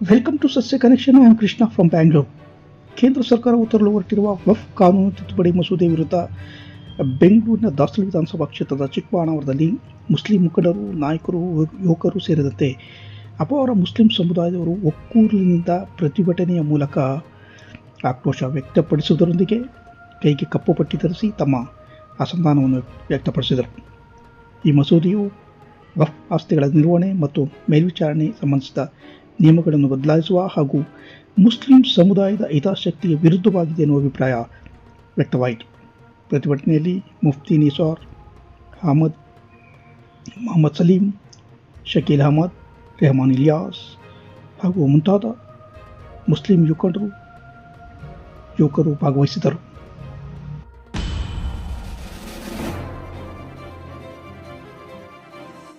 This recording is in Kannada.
Welcome to Sasya connection I am Krishna from Bangalore ಕೇಂದ್ರ ಸರ್ಕಾರವು ತರಲು ಹೊರಟಿರುವ ವಫ್ ಕಾನೂನು ತಿದ್ದುಪಡಿ ಮಸೂದೆ ವಿರುದ್ಧ ಬೆಂಗಳೂರಿನ ದಾಸಲ್ ವಿಧಾನಸಭಾ ಕ್ಷೇತ್ರದ ಚಿಕ್ಕಬಾಣಾವರದಲ್ಲಿ ಮುಸ್ಲಿಂ ಮುಖಂಡರು, ನಾಯಕರು, ಯುವಕರು ಸೇರಿದಂತೆ ಅಪಾರ ಮುಸ್ಲಿಂ ಸಮುದಾಯದವರು ಒಕ್ಕೂರಿನಿಂದ ಪ್ರತಿಭಟನೆಯ ಮೂಲಕ ಆಕ್ರೋಶ ವ್ಯಕ್ತಪಡಿಸುವುದರೊಂದಿಗೆ ಕೈಗೆ ಕಪ್ಪು ಪಟ್ಟಿ ಧರಿಸಿ ತಮ್ಮ ಅಸಮಾಧಾನವನ್ನು ವ್ಯಕ್ತಪಡಿಸಿದರು. ಈ ಮಸೂದೆಯು ವಫ್ ಆಸ್ತಿಗಳ ನಿರ್ವಹಣೆ ಮತ್ತು ಮೇಲ್ವಿಚಾರಣೆ ಸಂಬಂಧಿಸಿದ ನಿಯಮಗಳನ್ನು ಬದಲಾಯಿಸುವ ಹಾಗೂ ಮುಸ್ಲಿಂ ಸಮುದಾಯದ ಹಿತಾಸಕ್ತಿಗೆ ವಿರುದ್ಧವಾಗಿದೆ ಎನ್ನುವ ಅಭಿಪ್ರಾಯ ವ್ಯಕ್ತವಾಯಿತು. ಪ್ರತಿಭಟನೆಯಲ್ಲಿ ಮುಫ್ತಿ ನಿಸಾರ್, ಅಹಮದ್, ಮೊಹಮ್ಮದ್ ಸಲೀಂ, ಶಕೀಲ್ ಅಹಮದ್, ರೆಹಮಾನ್ ಇಲಿಯಾಸ್ ಹಾಗೂ ಮುಂತಾದ ಮುಸ್ಲಿಂ ಯುವಕರು ಯುವಕರು ಭಾಗವಹಿಸಿದರು